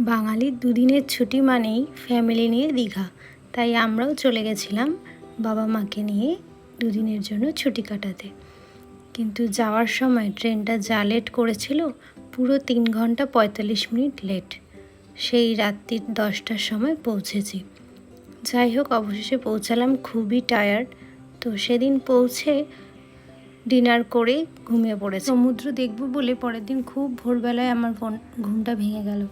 বাঙালির দুদিনের ছুটি মানেই ফ্যামিলি নিয়ে দীঘা। তাই আমরাও চলে গেছিলাম বাবা মাকে নিয়ে দুদিনের জন্য ছুটি কাটাতে। কিন্তু যাওয়ার সময় ট্রেনটা যা লেট করেছিল, পুরো তিন ঘণ্টা পঁয়তাল্লিশ মিনিট লেট সেই রাত্রির দশটার সময় পৌঁছেছি। যাই হোক, অবশেষে পৌঁছালাম খুবই টায়ার্ড তো সেদিন পৌঁছে ডিনার করে ঘুমিয়ে পড়ে সমুদ্র দেখব বলে পরের দিন খুব ভোরবেলায় আমার ফোন ঘুমটা ভেঙে গেল।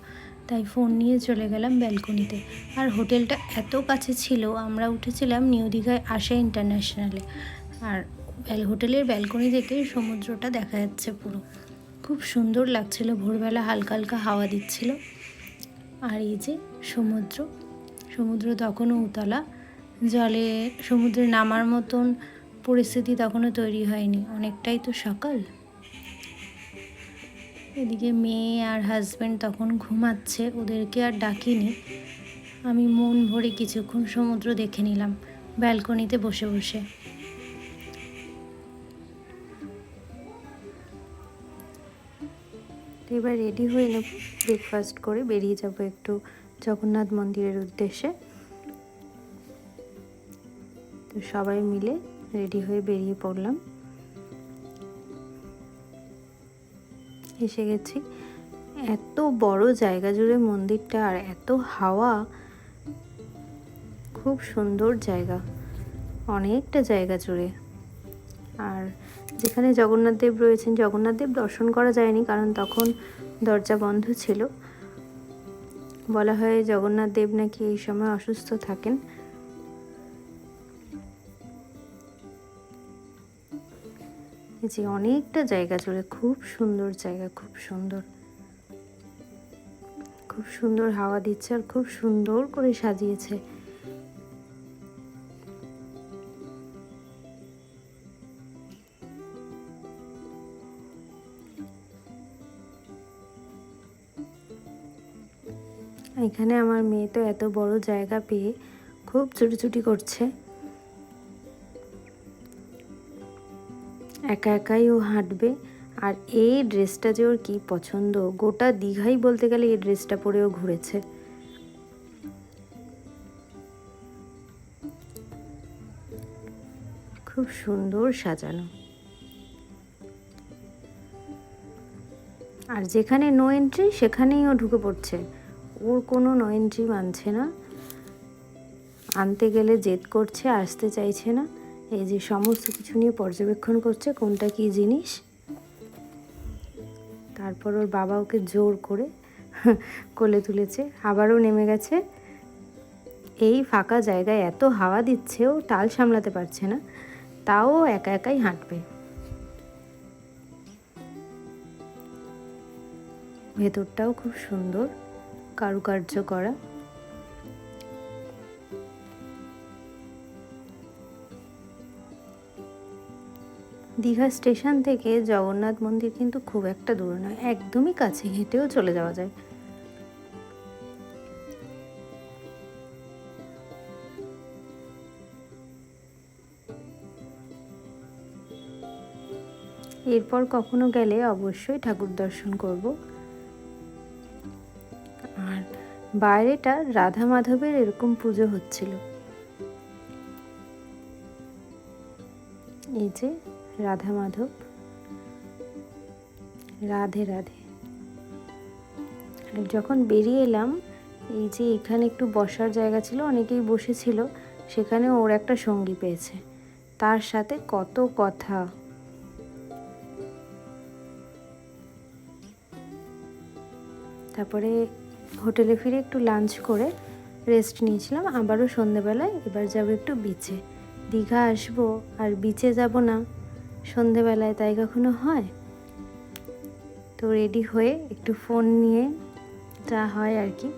তাই ফোন নিয়ে চলে গেলাম ব্যালকনিতে আর হোটেলটা এত কাছে ছিল, আমরা উঠেছিলাম নিউ দীঘায় আশা ইন্টারন্যাশনালে আর হোটেলের ব্যালকনি থেকে সমুদ্রটা দেখা যাচ্ছে পুরো। খুব সুন্দর লাগছিল, ভোরবেলা হালকা হালকা হাওয়া দিচ্ছিল। আর এই যে সমুদ্র সমুদ্র তখনও উতলা। জলে সমুদ্রে নামার মতন পরিস্থিতি তখনও তৈরি হয়নি। অনেকটাই তো সকাল। এদিকে মেয়ে আর হাজব্যান্ড তখন ঘুমাচ্ছে, ওদেরকে আর ডাকিনি। আমি মন ভরে কিছুক্ষণ সমুদ্র দেখে নিলাম, ব্যালকনিতে বসে বসে। এবার রেডি হয়ে নেব ব্রেকফাস্ট করে, বেরিয়ে যাব একটু জগন্নাথ মন্দিরের উদ্দেশ্যে। তো সবাই মিলে রেডি হয়ে বেরিয়ে পড়লাম। এসে গেছি। এত বড় জায়গা জুড়ে মন্দিরটা আর এত হাওয়া। খুব সুন্দর জায়গা। অনেকটা জায়গা জুড়ে। আর যেখানে জগন্নাথ দেব রয়েছেন, জগন্নাথ দেব দর্শন করা যায়নি কারণ তখন দরজা বন্ধ ছিল। বলা হয় জগন্নাথ দেব নাকি এই সময় অসুস্থ থাকেন। যে অনেকটা জায়গা জুড়ে, খুব সুন্দর জায়গা, খুব সুন্দর। খুব সুন্দর হাওয়া দিচ্ছে আর খুব সুন্দর করে সাজিয়েছে। এখানে আমার মেয়ে তো এত বড় জায়গা পেয়ে খুব ছুটোছুটি করছে। একা একাই ও হাঁটবে। আর এই ড্রেসটা যে ওর কী পছন্দ, গোটা দীঘাই বলতে গেলে এই ড্রেসটা পরেও ঘুরেছে। খুব সুন্দর সাজানো। আর যেখানে নো এন্ট্রি সেখানেই ও ঢুকে পড়ছে। ওর কোনো নো এন্ট্রি মানছে না। আনতে গেলে জেদ করছে, আসতে চাইছে না। এই যে সমস্ত কিছু নিয়ে পর্যবেক্ষণ করছে, কোনটা কি জিনিস? তারপর ওর বাবা ওকে জোর করে কোলে তুলেছে, আবারও নেমে গেছে। এই ফাঁকা জায়গায় এত হাওয়া দিচ্ছে, ও টাল সামলাতে পারছে না, তাও একা একাই হাঁটবে। ভেতরটাও খুব সুন্দর, কারুকার্য করা। দীঘা স্টেশন থেকে জগন্নাথ মন্দির কিন্তু খুব একটা দূরে নয়, একদমই কাছে হেঁটেও চলে যাওয়া যায়। এরপর কখনো গেলে অবশ্যই ঠাকুর দর্শন করব। আর বাইরেটা রাধা মাধবের এরকম পুজো হচ্ছিল। এই যে রাধা মাধব। রাধে রাধে। যখন বেরিয়ে এলাম, এই যে এখানে একটু বসার জায়গা ছিল, অনেকেই বসেছিল, সেখানে ওর একটা সঙ্গী পেয়েছে। তার সাথে কত কথা। তারপরে হোটেলে ফিরে একটু লাঞ্চ করে রেস্ট নিয়েছিলাম। আবারও সন্ধেবেলায় এবার যাব একটু বিচে দীঘা আসব, আর বিচে যাব না। সন্ধেবেলায় তাই কখনো হয়? তো রেডি হয়ে একটু ফোন নিয়ে যা হয় আর কি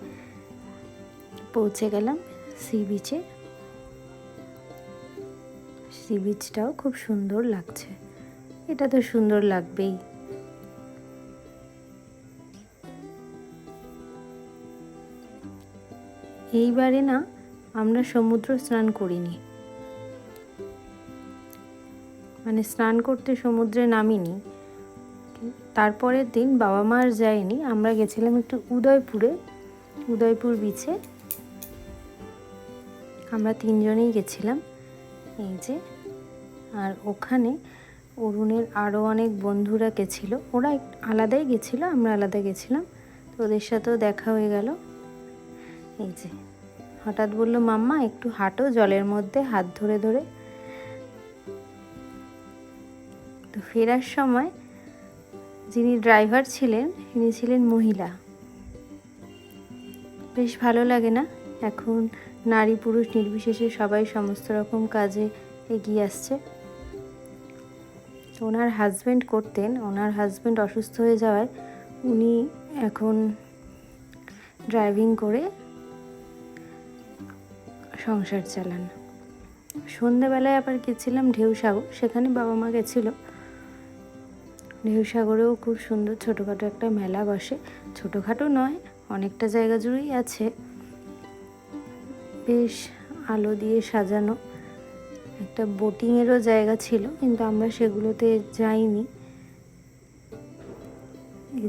পৌঁছে গেলাম সি বিচে সি বিচটাও খুব সুন্দর লাগছে। এটা তো সুন্দর লাগবেই। এইবারে না আমরা সমুদ্র স্নান করিনি। মানে স্নান করতে সমুদ্রে নামিনি। তারপরের দিন বাবা মা আর যায়নি, আমরা গেছিলাম একটু উদয়পুরে, উদয়পুর বিচে আমরা তিনজনেই গেছিলাম, এই যে। আর ওখানে অরুণের আরও অনেক বন্ধুরা গেছিল, ওরা আলাদাই গেছিল, আমরা আলাদা গেছিলাম। তো ওদের সাথেও দেখা হয়ে গেল। এই যে, হঠাৎ বলল, মাম্মা, একটু হাঁটো জলের মধ্যে, হাত ধরে ধরে। ফেরার সময় যিনি ড্রাইভার ছিলেন, তিনি ছিলেন মহিলা। বেশ ভালো লাগে না? এখন নারী পুরুষ নির্বিশেষে সবাই সমস্ত রকম কাজে এগিয়ে আসছে। তো ওনার হাজব্যান্ড করতেন, ওনার হাজব্যান্ড অসুস্থ হয়ে যাওয়ায় উনি এখন ড্রাইভিং করে সংসার চালান। সন্ধেবেলায় আবার গেছিলাম ঢেউসাগর সেখানে বাবা মা গেছিল। ঢেউসাগরেও খুব সুন্দর ছোটোখাটো একটা মেলা বসে। ছোটোখাটো নয়, অনেকটা জায়গা জুড়েই আছে। বেশ আলো দিয়ে সাজানো। একটা বোটিংয়েরও জায়গা ছিল, কিন্তু আমরা সেগুলোতে যাইনি।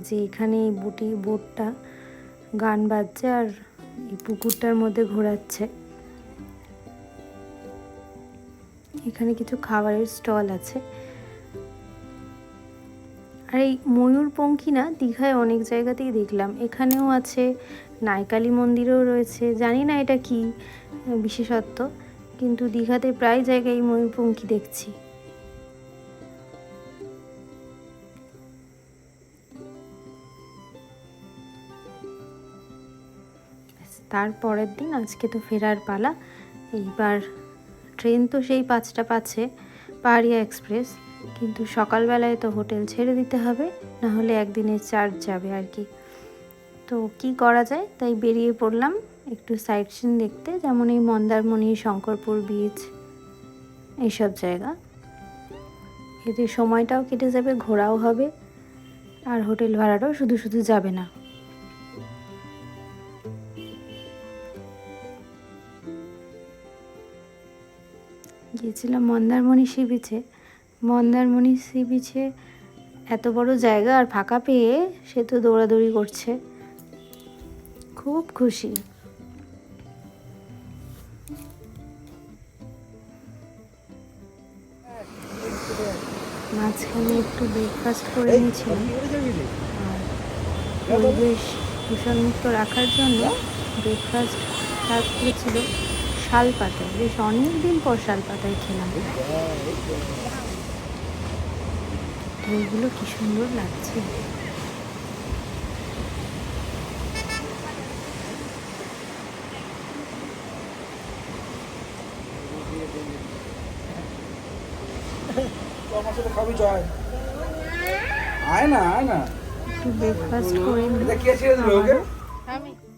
যে এখানে এই বুটি, বোটটা গান বাজছে আর এই পুকুরটার মধ্যে ঘোরাচ্ছে। এখানে কিছু খাবারের স্টল আছে। আর এই ময়ূরপঙ্খী না দীঘায় অনেক জায়গাতেই দেখলাম। এখানেও আছে নাইকালি মন্দিরেও রয়েছে জানি না এটা কি বিশেষত্ব কিন্তু দীঘাতে প্রায় জায়গায় এই ময়ূরপঙ্খী দেখছি। ব্যাস, তারপরের দিন আজকে তো ফেরার পালা। এইবার ট্রেন তো সেই পাঁচটা পাচ্ছে পাহাড়িয়া এক্সপ্রেস। কিন্তু সকালবেলায় তো হোটেল ছেড়ে দিতে হবে, না হলে একদিনের চার্জ যাবে আর কি। তো কি করা যায়? তাই বেরিয়ে পড়লাম একটু সাইট সিন দেখতে, যেমন এই মন্দারমণি, শঙ্করপুর বিচ এইসব জায়গা। এতে সময়টাও কেটে যাবে, ঘোরাও হবে, আর হোটেল ভাড়াটাও শুধু শুধু যাবে না। গিয়েছিলাম মন্দারমণি সি বিচে মন্দারমণি সি বিচে এত বড় জায়গা আর ফাঁকা পেয়ে সে তো দৌড়াদৌড়ি করছে। খুব খুশি। মাঝখানে একটু ব্রেকফাস্ট করে নিয়েছিলাম। আর পরিবেশ দূষণমুক্ত রাখার জন্য ব্রেকফাস্ট সার্ভ করেছিল শাল পাতায় বেশ অনেক দিন পর শাল পাতায় খেলাম ঢেউগুলো কি সুন্দর লাগছে।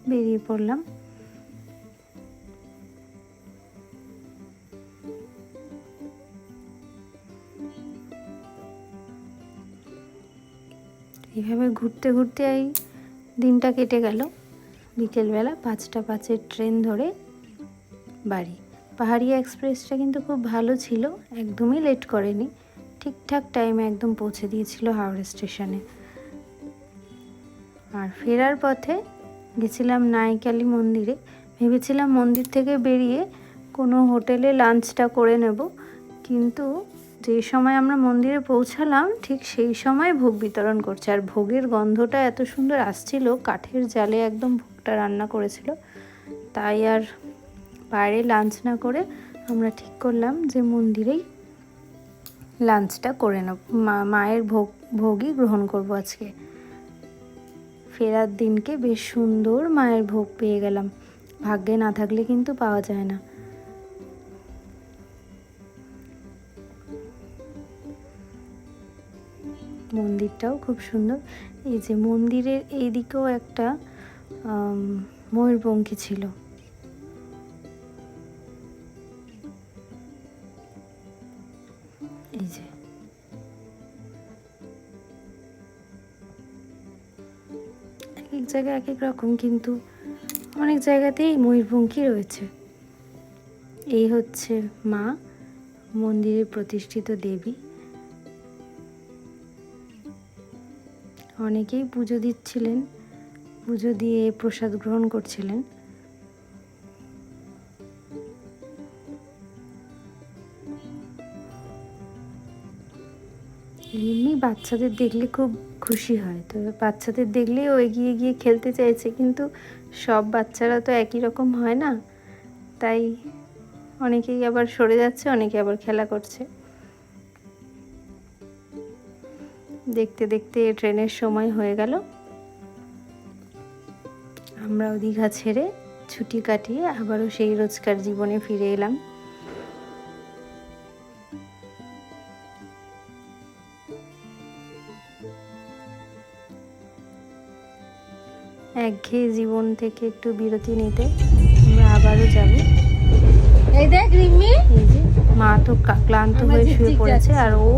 বেরিয়ে সাথে এইভাবে ঘুরতে ঘুরতে এই দিনটা কেটে গেল। বিকেলবেলা পাঁচটা পাঁচের ট্রেন ধরে বাড়ি। পাহাড়িয়া এক্সপ্রেসটা কিন্তু খুব ভালো ছিল, একদমই লেট করেনি। ঠিকঠাক টাইমে একদম পৌঁছে দিয়েছিল হাওড়া স্টেশনে। আর ফেরার পথে গেছিলাম নাইকালি মন্দিরে। ভেবেছিলাম মন্দির থেকে বেরিয়ে কোনো হোটেলে লাঞ্চটা করে নেব, কিন্তু যে সময় আমরা মন্দিরে পৌঁছালাম, ঠিক সেই সময় ভোগ বিতরণ করছে। আর ভোগের গন্ধটা এত সুন্দর আসছিল, কাঠের জালে একদম ভোগটা রান্না করেছিল। তাই আর বাইরে লাঞ্চ না করে আমরা ঠিক করলাম যে মন্দিরেই লাঞ্চটা করে নেব। মায়ের ভোগ, ভোগই গ্রহণ করব আজকে। ফেরার দিনকে বেশ সুন্দর মায়ের ভোগ পেয়ে গেলাম। ভাগ্যে না থাকলে কিন্তু পাওয়া যায় না। মন্দিরটাও খুব সুন্দর। এই যে মন্দিরের এই দিকেও একটা ময়ূরপঙ্খী ছিল। এই যে। এক এক জায়গায় এক এক রকম কিন্তু অনেক জায়গাতেই ময়ূরপঙ্খী রয়েছে। এই হচ্ছে মা মন্দিরে প্রতিষ্ঠিত দেবী। অনেকেই পুজো দিচ্ছিলেন, পুজো দিয়ে প্রসাদ গ্রহণ করছিলেন। এমনি বাচ্চাদের দেখলে খুব খুশি হয়, তো বাচ্চাদের দেখলেই ও এগিয়ে গিয়ে খেলতে চাইছে, কিন্তু সব বাচ্চারা তো একই রকম হয় না। তাই অনেকেই আবার সরে যাচ্ছে, অনেকে আবার খেলা করছে। দেখতে দেখতে ট্রেনের সময় হয়ে গেল। আমরাও দীঘা ছেড়ে ছুটি কাটিয়ে আবারও সেই রোজকার জীবনে ফিরে এলাম। একঘেয়ে জীবন থেকে একটু বিরতি নিতে আমরা আবারও যাব। এই দেখ রিমি এই যে মা তো ক্লান্ত হয়ে শুয়ে পড়েছে আর ও